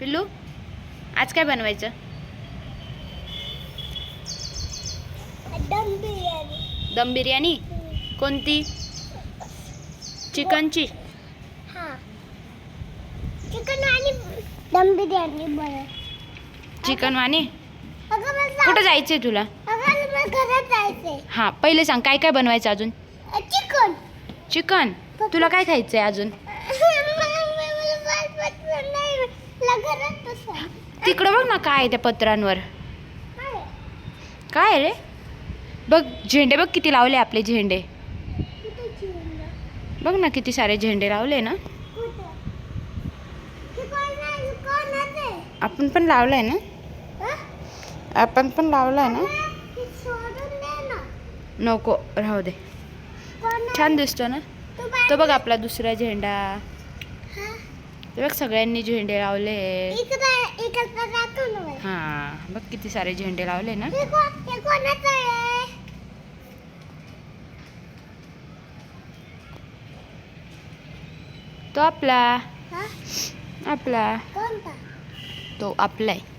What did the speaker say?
पिल्लू आज काय बनवायचं? दम बिर्याणी. कोणती? चिकनची? हा. चिकन आणि दम बिर्याणी बरं. चिकन वाणी कुठं जायचंय तुला? हां पहिले सांग काय काय बनवायचं अजून? चिकन. चिकन. तुला काय खायचंय अजून? तिकडं बघ ना काय आहे त्या पत्रांवर. काय रे? बघ झेंडे बघ किती लावले आपले झेंडे. बघ ना किती सारे झेंडे लावले ना. आपण पण लावलाय ना. आपण पण लावलाय ना. नको राहू दे. छान दिसतो ना. तो बघ आपला दुसरा झेंडा. बघ सगळ्यांनी झेंडे लावले. हां बघ किती सारे झेंडे लावले ना. तो आपला. आपला. तो आपला आहे